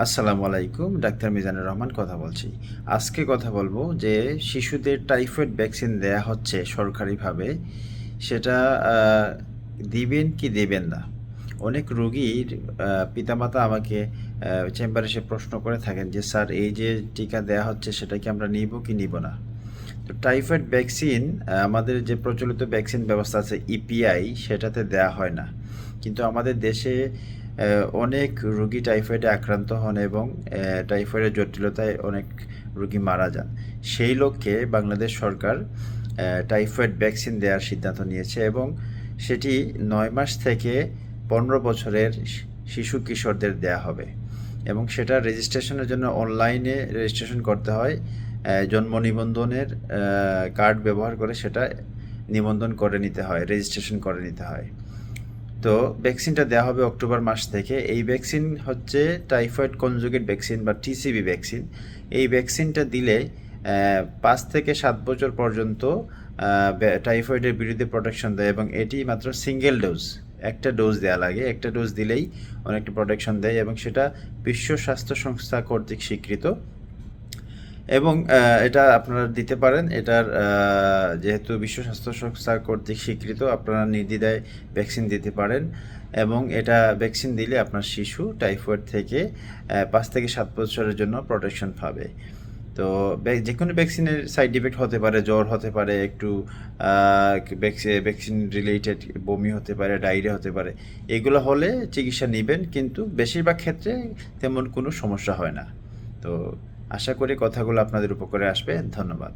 আসসালামু আলাইকুম, ডাক্তার মিজানুর রহমান কথা বলছি। আজকে কথা বলব যে শিশুদের টাইফয়েড ভ্যাকসিন দেয়া হচ্ছে সরকারিভাবে, সেটা দিবেন কি দেবেন না? অনেক রোগীর পিতামাতা আমাকে চেম্বারে এসে প্রশ্ন করে থাকেন যে, স্যার, এই যে টিকা দেয়া হচ্ছে, সেটা কি আমরা নিব কি নিব না? তো টাইফয়েড ভ্যাকসিন আমাদের যে প্রচলিত ভ্যাকসিন ব্যবস্থা আছে, ইপিআই, সেটাতে দেয়া হয় না। কিন্তু আমাদের দেশে অনেক রোগী টাইফয়েডে আক্রান্ত হন এবং টাইফয়েডের জটিলতায় অনেক রোগী মারা যান। সেই লক্ষ্যে বাংলাদেশ সরকার টাইফয়েড ভ্যাকসিন দেওয়ার সিদ্ধান্ত নিয়েছে এবং সেটি নয় মাস থেকে পনেরো বছরের শিশু কিশোরদের দেয়া হবে এবং সেটা রেজিস্ট্রেশনের জন্য অনলাইনে রেজিস্ট্রেশন করতে হয় জন্ম নিবন্ধনের কার্ড ব্যবহার করে সেটা নিবন্ধন করে নিতে হয়, রেজিস্ট্রেশন করে নিতে হয়। তো ভ্যাকসিনটা দেওয়া হবে অক্টোবর মাস থেকে। এই ভ্যাকসিন হচ্ছে টাইফয়েড কনজুগেট ভ্যাকসিন বা টিসিবি ভ্যাকসিন এই ভ্যাকসিনটা দিলে পাঁচ থেকে সাত বছর পর্যন্ত টাইফয়েডের বিরুদ্ধে প্রোটেকশন দেয় এবং এটি মাত্র সিঙ্গেল ডোজ একটা ডোজ দেওয়া লাগে। একটা ডোজ দিলেই অনেকটা প্রোটেকশন দেয় এবং সেটা বিশ্ব স্বাস্থ্য সংস্থা কর্তৃক স্বীকৃত। এবং এটা আপনারা দিতে পারেন। এটার যেহেতু বিশ্ব স্বাস্থ্য সংস্থা কর্তৃক স্বীকৃত, আপনারা নির্দ্বিধায় ভ্যাকসিন দিতে পারেন। এবং এটা ভ্যাকসিন দিলে আপনার শিশু টাইফয়েড থেকে পাঁচ থেকে সাত বছরের জন্য প্রোটেকশন পাবে। তো যে কোনো ভ্যাকসিনের সাইড ইফেক্ট হতে পারে, জ্বর হতে পারে, একটু ভ্যাকসিন রিলেটেড বমি হতে পারে, ডায়রিয়া হতে পারে, এগুলো হলে চিকিৎসা নেবেন। কিন্তু বেশিরভাগ ক্ষেত্রে তেমন কোনো সমস্যা হয় না। তো আশা করি কথাগুলো আপনাদের উপকারে আসবে। ধন্যবাদ।